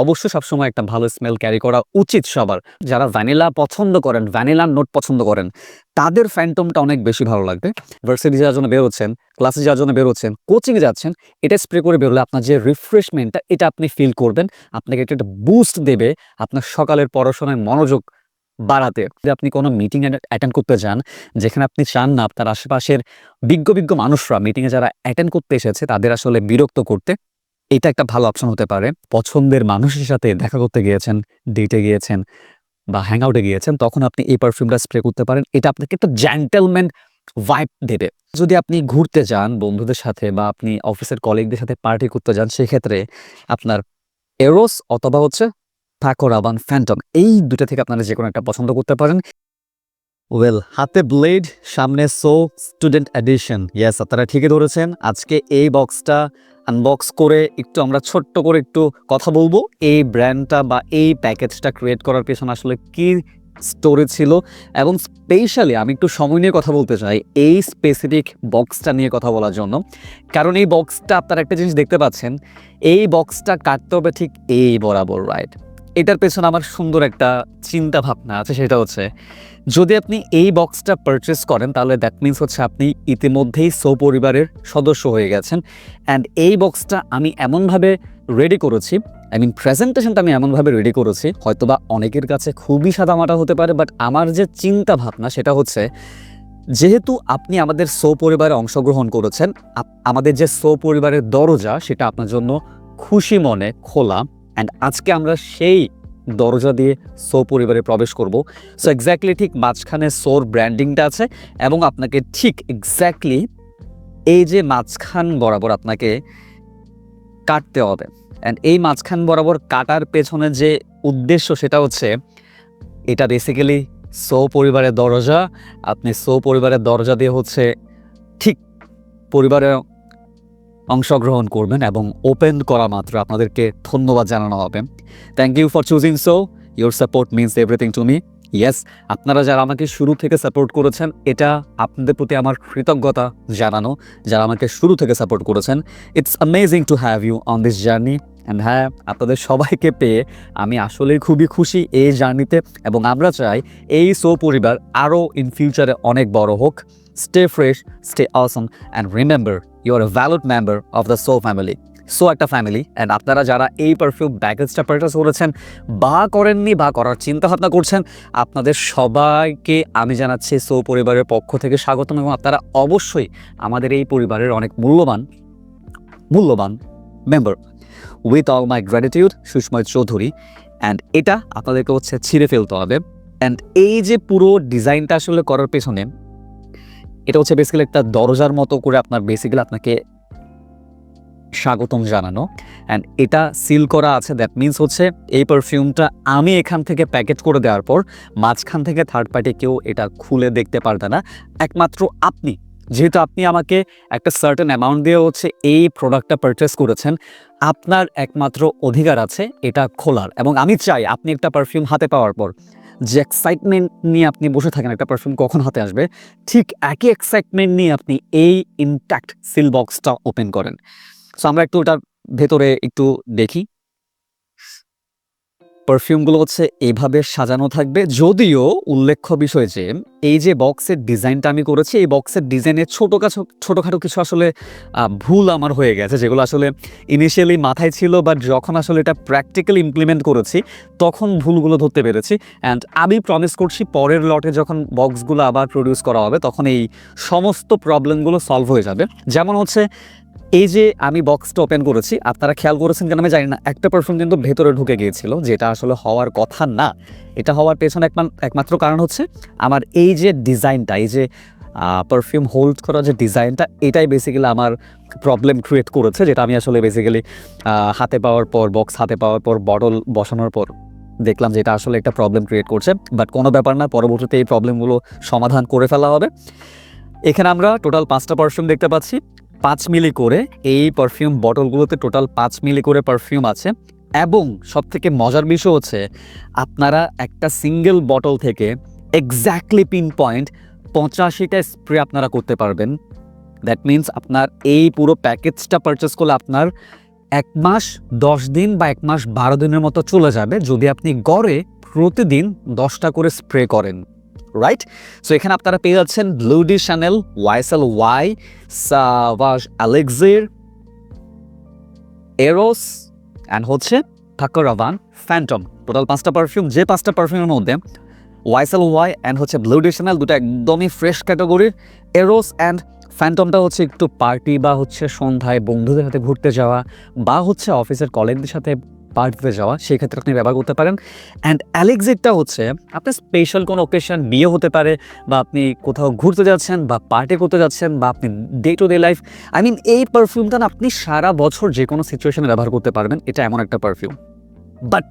অবশ্যই সবসময় একটা ভালো স্মেল ক্যারি করা উচিত সবার। যারা ভ্যানিলা পছন্দ করেন ভ্যানিলার নোট পছন্দ করেন, তাদের ফ্যান্টমটা অনেক বেশি ভালো লাগবে। ভার্সিটি যাওয়ার জন্য বেরোচ্ছেন ক্লাসে যাওয়ার জন্য বেরোচ্ছেন কোচিংয়ে যাচ্ছেন, এটা স্প্রে করে বেরোলে আপনার যে রিফ্রেশমেন্টটা এটা আপনি ফিল করবেন। আপনাকে এটা একটা বুস্ট দেবে আপনার সকালের পড়াশোনায় মনোযোগ বাড়াতে। যদি আপনি কোনো মিটিং অ্যাটেন্ড করতে যান, যেখানে আপনি চান না, আপনার আশেপাশের বিজ্ঞ বিজ্ঞ মানুষরা মিটিংয়ে যারা অ্যাটেন্ড করতে এসেছে, তাদের আসলে বিরক্ত করতে এটা একটা ভালো অপশন হতে পারে। পছন্দের মানুষের সাথে দেখা করতে গিয়েছেন ডেটে গিয়েছেন বা হ্যাং আউটে গিয়েছেন, তখন আপনি এই পারফিউমটা স্প্রে করতে পারেন। এটা আপনাকে একটা জেন্টেলম্যান ভাইব দেবে। যদি আপনি ঘুরতে যান বন্ধুদের সাথে বা আপনি অফিসের কলিগদের সাথে পার্টি করতে যান, সেক্ষেত্রে আপনার এরোস অথবা হচ্ছে থাকো রাবান ফ্যান্টম এই দুটো থেকে আপনারা যে কোনো একটা পছন্দ করতে পারেন। ওয়েল হাতে ব্লেড সামনে সো স্টুডেন্ট এডিশন ইয়েস আপনারা ঠিকই ধরেছেন। আজকে এই বক্সটা আনবক্স করে একটু আমরা ছোট্ট করে একটু কথা বলব। এই ব্র্যান্ডটা বা এই প্যাকেজটা ক্রিয়েট করার পেছনে আসলে কি স্টোরি ছিল? এবং স্পেশালি আমি একটু সময় নিয়ে কথা বলতে চাই এই স্পেসিফিক বক্সটা নিয়ে কথা বলার জন্য। কারণ এই বক্সটা আপনারা একটা জিনিস দেখতে পাচ্ছেন, এই বক্সটা কাটতে হবে ঠিক এই বরাবর রাইট এটার পেছনে আমার সুন্দর একটা চিন্তা ভাবনা আছে, সেটা হচ্ছে যদি আপনি এই বক্সটা পারচেস করেন, তাহলে দ্যাট মিন্স হচ্ছে আপনি ইতিমধ্যেই সো পরিবারের সদস্য হয়ে গেছেন। অ্যান্ড এই বক্সটা আমি এমনভাবে রেডি করেছি আই মিন প্রেজেন্টেশনটা আমি এমনভাবে রেডি করেছি, হয়তোবা অনেকের কাছে খুবই সাদামাটা হতে পারে বাট আমার যে চিন্তা ভাবনা সেটা হচ্ছে যেহেতু আপনি আমাদের সো পরিবারে অংশগ্রহণ করেছেন আমাদের যে সো পরিবারের দরজা, সেটা আপনার জন্য খুশি মনে খোলা অ্যান্ড আজকে আমরা সেই দরজা দিয়ে সো পরিবারে প্রবেশ করব। সো এক্স্যাক্টলি ঠিক মাঝখানে সোর ব্র্যান্ডিংটা আছে এবং আপনাকে ঠিক এক্স্যাক্টলি এই যে মাঝখান বরাবর আপনাকে কাটতে হবে। অ্যান্ড এই মাঝখান বরাবর কাটার পেছনে যে উদ্দেশ্য সেটা হচ্ছে, এটা বেসিক্যালি সো পরিবারের দরজা। আপনি সো পরিবারের দরজা দিয়ে হচ্ছে ঠিক পরিবারে অংশগ্রহণ করবেন এবং ওপেন করা মাত্র আপনাদেরকে ধন্যবাদ জানানো হবে। Thank you for choosing so your support means everything to me yes আপনারা যারা আমাকে শুরু থেকে সাপোর্ট করেছেন, এটা আপনাদের প্রতি আমার কৃতজ্ঞতা জানানো। যারা আমাকে শুরু থেকে সাপোর্ট করেছেন it's amazing to have you on this journey and হ্যাঁ আপনাদের সবাইকে পেয়ে আমি আসলেই খুবই খুশি এই জার্নিতে এবং আমরা চাই এই সো পরিবার আরও ইন ফিউচারে অনেক বড় হোক। Stay fresh stay awesome and remember you are a valued member of the so family so একটা ফ্যামিলি অ্যান্ড আপনারা যারা এই পারফিউম প্যাকেজটা পারচেস করেছেন, বা করেননি বা করার চিন্তা ভাবনা করছেন, আপনাদের সবাইকে আমি জানাচ্ছি সো পরিবারের পক্ষ থেকে স্বাগতম, এবং আপনারা অবশ্যই আমাদের এই পরিবারের অনেক মূল্যবান মূল্যবান member with all my gratitude Sushmoy Chowdhury and এটা আপনাদেরকে হচ্ছে ছিঁড়ে ফেলতে হবে। অ্যান্ড এই যে পুরো ডিজাইনটা আসলে করার পেছনে এটা হচ্ছে বেসিক্যালি একটা দরজার মতো করে আপনার বেসিক্যালি আপনাকে স্বাগতম জানানো। অ্যান্ড এটা সিল করা আছে দ্যাট মিন্স হচ্ছে এই পারফিউমটা আমি এখান থেকে প্যাকেট করে দেওয়ার পর মাঝখান থেকে থার্ড পার্টি কেউ এটা খুলে দেখতে পারবে না। একমাত্র আপনি, যেহেতু আপনি আমাকে একটা সার্টেন অ্যামাউন্ট দিয়ে হচ্ছে এই প্রোডাক্টটা পারচেস করেছেন, আপনার একমাত্র অধিকার আছে এটা খোলার। এবং আমি চাই আপনি একটা পারফিউম হাতে পাওয়ার পর। যে এক্সাইটমেন্ট নিয়ে আপনি বসে থাকেন একটা পারফিউম কখন হাতে আসবে, ঠিক একই এক্সাইটমেন্ট নিয়ে আপনি এই ইনট্যাক্ট সিল বক্সটা ওপেন করেন। সো আমরা একটু ওটার ভেতরে একটু দেখি। পারফিউমগুলো হচ্ছে এইভাবে সাজানো থাকবে। যদিও উল্লেখ্য বিষয় যে, এই যে বক্সের ডিজাইনটা আমি করেছি, এই বক্সের ডিজাইনের ছোটো কাছো ছোটোখাটো কিছু আসলে ভুল আমার হয়ে গেছে। যেগুলো আসলে ইনিশিয়ালি মাথায় ছিল বাট যখন আসলে এটা প্র্যাকটিক্যালি ইমপ্লিমেন্ট করেছি, তখন ভুলগুলো ধরতে পেরেছি। অ্যান্ড আমি প্রমিস করছি, পরের লটে যখন বক্সগুলো আবার প্রডিউস করা হবে, তখন এই সমস্ত প্রবলেমগুলো সলভ হয়ে যাবে। যেমন হচ্ছে এই যে আমি বক্সটা ওপেন করেছি, আপনারা খেয়াল করেছেন কেন আমি জানি না, একটা পারফিউম কিন্তু ভেতরে ঢুকে গিয়েছিল, যেটা আসলে হওয়ার কথা না। এটা হওয়ার পেছনে একমা- একমাত্র কারণ হচ্ছে আমার এই যে ডিজাইনটা এই যে পারফিউম হোল্ড করা যে ডিজাইনটা এটাই বেসিক্যালি আমার প্রবলেম ক্রিয়েট করেছে, যেটা আমি আসলে বেসিক্যালি হাতে পাওয়ার পর বক্স হাতে পাওয়ার পর বটল বসানোর পর দেখলাম যে এটা আসলে একটা প্রবলেম ক্রিয়েট করছে। বাট কোনো ব্যাপার না, পরবর্তীতে এই প্রবলেমগুলো সমাধান করে ফেলা হবে। এখানে আমরা টোটাল পাঁচটা পারফিউম দেখতে পাচ্ছি। পাঁচ মিলি করে এই পারফিউম বটলগুলোতে টোটাল পাঁচ মিলি করে পারফিউম আছে। এবং সব থেকে মজার বিষয় হচ্ছে, আপনারা একটা সিঙ্গেল বটল থেকে এক্স্যাক্টলি পিন পয়েন্ট পঁচাশিটা স্প্রে আপনারা করতে পারবেন। দ্যাট মিন্স আপনার এই পুরো প্যাকেজটা পারচেস করলে আপনার এক মাস, দশ দিন বা এক মাস বারো দিনের মতো চলে যাবে। যদি আপনি গড়ে প্রতিদিন দশটা করে স্প্রে করেন। রাইট সো এখানে আপনারা পেয়ে যাচ্ছেন bleu de Chanel YSL Y Sauvage অ্যালেক্সির Eros and হচ্ছে থাকরাভান ফ্যান্টম টোটাল পাঁচটা পারফিউম যে পাঁচটা পারফিউমের মধ্যে ওয়াইসেল ওয়াই অ্যান্ড হচ্ছে ব্লু চ্যানেল দুটো একদমই ফ্রেশ ক্যাটাগরির এরোস অ্যান্ড ফ্যান্টমটা হচ্ছে একটু পার্টি বা হচ্ছে সন্ধ্যায় বন্ধুদের সাথে ঘুরতে যাওয়া বা হচ্ছে অফিসের কলেজদের সাথে পার্টিতে যাওয়া, সেই ক্ষেত্রে আপনি ব্যবহার করতে পারেন। অ্যান্ড অ্যালেক্সিটটা হচ্ছে, আপনার স্পেশাল কোনো অকেশন বিয়ে হতে পারে, বা আপনি কোথাও ঘুরতে যাচ্ছেন, বা পার্টি করতে যাচ্ছেন, বা আপনি day to day life I mean এই পারফিউমটা আপনি সারা বছর যে কোনো সিচুয়েশনে ব্যবহার করতে পারবেন, এটা এমন একটা perfume but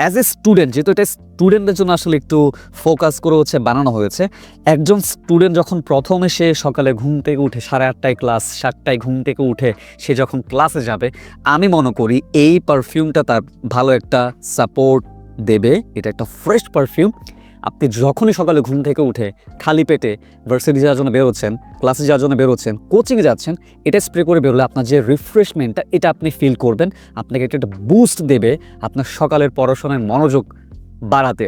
as a student যেহেতু এটা স্টুডেন্টদের জন্য আসলে একটু ফোকাস করে হচ্ছে বানানো হয়েছে, একজন স্টুডেন্ট যখন প্রথমে সে সকালে ঘুম থেকে উঠে, সাড়ে আটটায় ক্লাস সাতটায় ঘুম থেকে উঠে সে যখন ক্লাসে যাবে, আমি মনে করি এই পারফিউমটা তার ভালো একটা সাপোর্ট দেবে, এটা একটা ফ্রেশ পারফিউম আপনি যখনই সকালে ঘুম থেকে উঠে খালি পেটে ভার্সিটি যাওয়ার জন্য বেরোচ্ছেন ক্লাসে যাওয়ার জন্য বেরোচ্ছেন কোচিংয়ে যাচ্ছেন, এটা স্প্রে করে বেরোলে আপনার যে রিফ্রেশমেন্টটা এটা আপনি ফিল করবেন। আপনাকে এটা একটা বুস্ট দেবে আপনার সকালের পড়াশোনায় মনোযোগ বাড়াতে।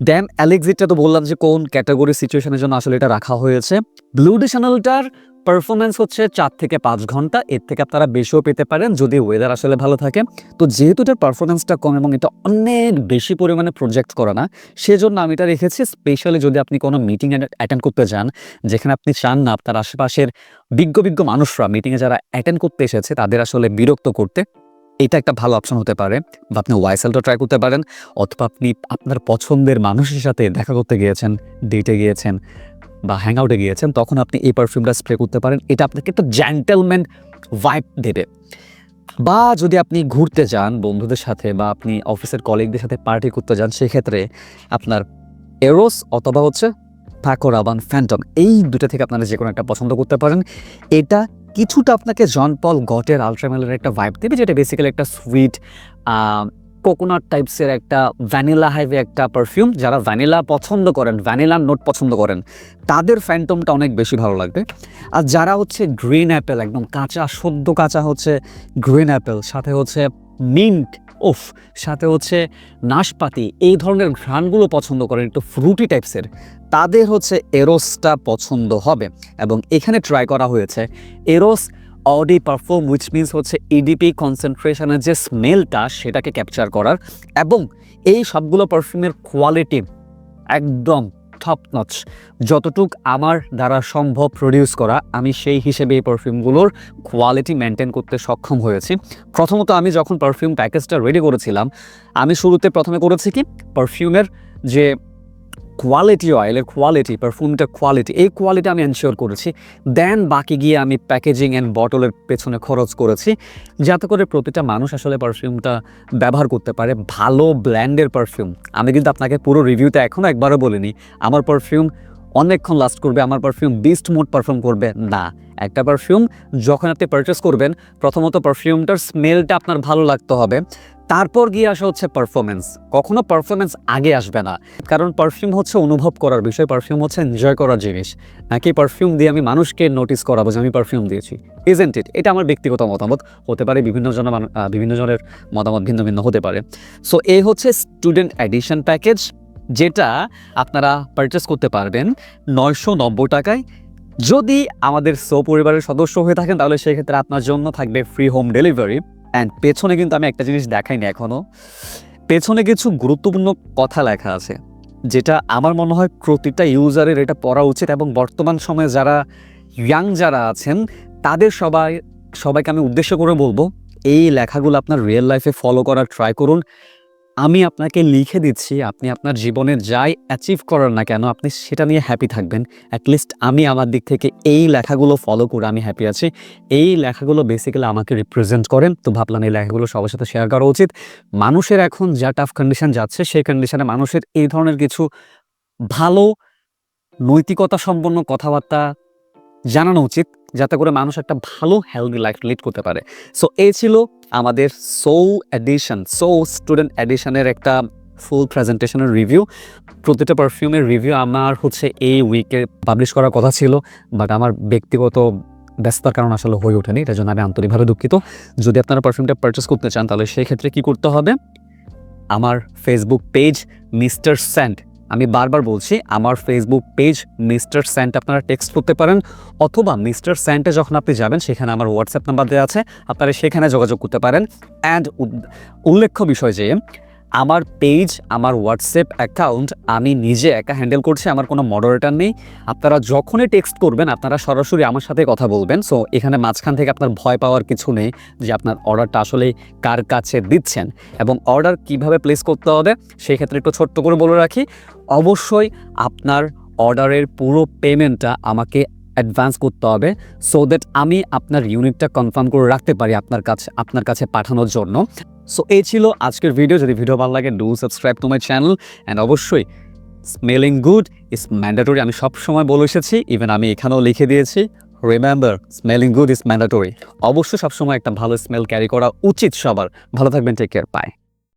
ড্যাম অ্যালেক্সিটটা তো বললাম যে কোন ক্যাটাগরি সিচুয়েশনের জন্য আসলে এটা রাখা হয়েছে। ব্লু চ্যানেলটার পারফরমেন্স হচ্ছে চার থেকে পাঁচ ঘণ্টা, এর থেকে আপনারা বেশিও পেতে পারেন যদি ওয়েদার আসলে ভালো থাকে। তো যেহেতু এটার পারফরমেন্সটা কম এবং এটা অনেক বেশি পরিমাণে প্রজেক্ট করে না, সেজন্য আমি এটা রেখেছি। স্পেশালি যদি আপনি কোনো মিটিং অ্যাটেন্ড করতে যান, যেখানে আপনি চান না আপনার আশেপাশের বিজ্ঞ বিজ্ঞ মানুষরা মিটিংয়ে যারা অ্যাটেন্ড করতে এসেছে, তাদের আসলে বিরক্ত করতে এটা একটা ভালো অপশন হতে পারে। বা আপনি ওয়াইসেলটা ট্রাই করতে পারেন, অথবা আপনি আপনার পছন্দের মানুষের সাথে দেখা করতে গিয়েছেন ডেটে গিয়েছেন, বা হ্যাং আউটে গিয়েছেন, তখন আপনি এই পারফিউমটা স্প্রে করতে পারেন। এটা আপনাকে একটা জেন্টেলম্যান ভাইব দেবে। বা যদি আপনি ঘুরতে যান বন্ধুদের সাথে, বা আপনি অফিসের কলিগদের সাথে পার্টি করতে যান, সেক্ষেত্রে আপনার এরোস অথবা হচ্ছে ফ্যাকোরাবান ফ্যান্টম এই দুটো থেকে আপনারা যে কোনো একটা পছন্দ করতে পারেন। এটা কিছুটা আপনাকে জন পল গটের আলট্রামেলের একটা ভাইব দেবে, যেটা বেসিক্যালি একটা সুইট কোকোনাট টাইপসের একটা ভ্যানিলা হাইভে একটা পারফিউম যারা ভ্যানিলা পছন্দ করেন ভ্যানিলার নোট পছন্দ করেন, তাদের ফ্যান্টমটা অনেক বেশি ভালো লাগবে। আর যারা হচ্ছে গ্রিন অ্যাপেল একদম কাঁচা, সদ্য কাঁচা হচ্ছে গ্রিন অ্যাপেল সাথে হচ্ছে মিন্ট ওফ সাথে হচ্ছে নাশপাতি, এই ধরনের ঘ্রাণগুলো পছন্দ করেন একটু ফ্রুটি টাইপসের। তাদের হচ্ছে এরোসটা পছন্দ হবে এবং এখানে ট্রাই করা হয়েছে। Eros eau de parfum which means হচ্ছে ইডিপি কনসেন্ট্রেশনের যে স্মেলটা সেটাকে ক্যাপচার করার এবং এই সবগুলো পারফিউমের কোয়ালিটি একদম টপ নচ যতটুক আমার দ্বারা সম্ভব প্রডিউস করা, আমি সেই হিসেবে এই পারফিউমগুলোর কোয়ালিটি মেনটেন করতে সক্ষম হয়েছি। প্রথমত আমি যখন পারফিউম প্যাকেজটা রেডি করেছিলাম, আমি শুরুতে প্রথমে করেছি কি পারফিউমের যে কোয়ালিটি অয়েলের কোয়ালিটি পারফিউমটার কোয়ালিটি এই কোয়ালিটি আমি এনশিওর করেছি। দেন বাকি গিয়ে আমি প্যাকেজিং অ্যান্ড বটলের পেছনে খরচ করেছি। যাতে করে প্রতিটা মানুষ আসলে পারফিউমটা ব্যবহার করতে পারে। ভালো ব্র্যান্ডের পারফিউম আমি কিন্তু আপনাকে পুরো রিভিউতে এখনও একবারও বলিনি। আমার পারফিউম অনেকক্ষণ লাস্ট করবে, আমার পারফিউম বিস্ট মোড পারফিউম করবে। না, একটা পারফিউম যখন আপনি পারচেস করবেন, প্রথমত পারফিউমটার স্মেলটা আপনার ভালো লাগতে হবে। তারপর গিয়ে আসা হচ্ছে পারফরমেন্স কখনো পারফরমেন্স আগে আসবে না। কারণ পারফিউম হচ্ছে অনুভব করার বিষয় পারফিউম হচ্ছে এনজয় করার জিনিস। নাকি পারফিউম দিয়ে আমি মানুষকে নোটিস করাবো যে আমি পারফিউম দিয়েছি? ইজেন্ট ইট এটা আমার ব্যক্তিগত মতামত। হতে পারে বিভিন্ন জন, বিভিন্ন জনের মতামত ভিন্ন ভিন্ন হতে পারে। সো এই হচ্ছে স্টুডেন্ট এডিশন প্যাকেজ যেটা আপনারা পারচেস করতে পারবেন নয়শো নব্বই টাকায়। যদি আমাদের সো পরিবারের সদস্য হয়ে থাকেন, তাহলে সেক্ষেত্রে আপনার জন্য থাকবে ফ্রি হোম ডেলিভারি অ্যান্ড পেছনে কিন্তু আমি একটা জিনিস দেখাইনি এখনও পেছনে কিছু গুরুত্বপূর্ণ কথা লেখা আছে, যেটা আমার মনে হয় প্রতিটা ইউজারের এটা পড়া উচিত এবং বর্তমান সময়ে যারা ইয়াং যারা আছেন, তাদের সবাই, সবাইকে আমি উদ্দেশ্য করে বলব, এই লেখাগুলো আপনার রিয়েল লাইফে ফলো করার ট্রাই করুন। আমি আপনাকে লিখে দিচ্ছি, আপনি আপনার জীবনে যাই অ্যাচিভ করার না কেন, আপনি সেটা নিয়ে হ্যাপি থাকবেন। অ্যাটলিস্ট আমি আমার দিক থেকে এই লেখাগুলো ফলো করে আমি হ্যাপি আছি। এই লেখাগুলো বেসিক্যালি আমাকে রিপ্রেজেন্ট করেন। তো ভাবলাম এই লেখাগুলো সবার সাথে শেয়ার করা উচিত। মানুষের এখন যা টাফ কন্ডিশন যাচ্ছে, সেই কন্ডিশনে মানুষের এই ধরনের কিছু ভালো নৈতিকতা সম্পন্ন কথাবার্তা জানানো উচিত যাতে করে মানুষ একটা ভালো হেলদি লাইফ লিড করতে পারে। সো এই ছিল আমাদের সো এডিশন সো স্টুডেন্ট এডিশনের একটা ফুল প্রেজেন্টেশনের রিভিউ প্রতিটা পারফিউমের রিভিউ আমার হচ্ছে এই উইকে পাবলিশ করার কথা ছিল বাট আমার ব্যক্তিগত ব্যস্ততার কারণ আসলে হয়ে ওঠেনি, এটার জন্য আমি আন্তরিকভাবে দুঃখিত। যদি আপনারা পারফিউমটা পারচেস করতে চান, তাহলে সেই ক্ষেত্রে কি করতে হবে? আমার ফেসবুক পেজ মিস্টার স্যান্ড আমি বারবার বলছি, আমার ফেসবুক পেজ মিস্টার স্যান্ট আপনারা টেক্সট করতে পারেন, অথবা মিস্টার স্যান্টে যখন আপনি যাবেন, সেখানে আমার হোয়াটসঅ্যাপ নাম্বার দেওয়া আছে, আপনারা সেখানে যোগাযোগ করতে পারেন। অ্যান্ড উল্লেখ্য বিষয় যে আমার পেজ আমার হোয়াটসঅ্যাপ অ্যাকাউন্ট আমি নিজে একা হ্যান্ডেল করছি, আমার কোনো মডারেটার নেই। আপনারা যখনই টেক্সট করবেন, আপনারা সরাসরি আমার সাথে কথা বলবেন। সো এখানে মাঝখান থেকে আপনার ভয় পাওয়ার কিছু নেই যে আপনার অর্ডারটা আসলে কার কাছে দিচ্ছেন এবং অর্ডার কীভাবে প্লেস করতে হবে, সেই ক্ষেত্রে একটু ছোট্ট করে বলে রাখি। অবশ্যই আপনার অর্ডারের পুরো পেমেন্টটা আমাকে অ্যাডভান্স করতে হবে সো দ্যাট আমি আপনার ইউনিটটা কনফার্ম করে রাখতে পারি আপনার কাছে আপনার কাছে পাঠানোর জন্য। সো এই ছিল আজকের ভিডিও যদি ভিডিও ভালো লাগে do subscribe to my channel and অবশ্যই স্মেলিং গুড ইজ ম্যান্ডেটরি আমি সবসময় বলে এসেছি ইভেন আমি এখানেও লিখে দিয়েছি remember smelling good is mandatory অবশ্যই সবসময় একটা ভালো স্মেল ক্যারি করা উচিত সবার। ভালো থাকবেন টেক কেয়ার পায়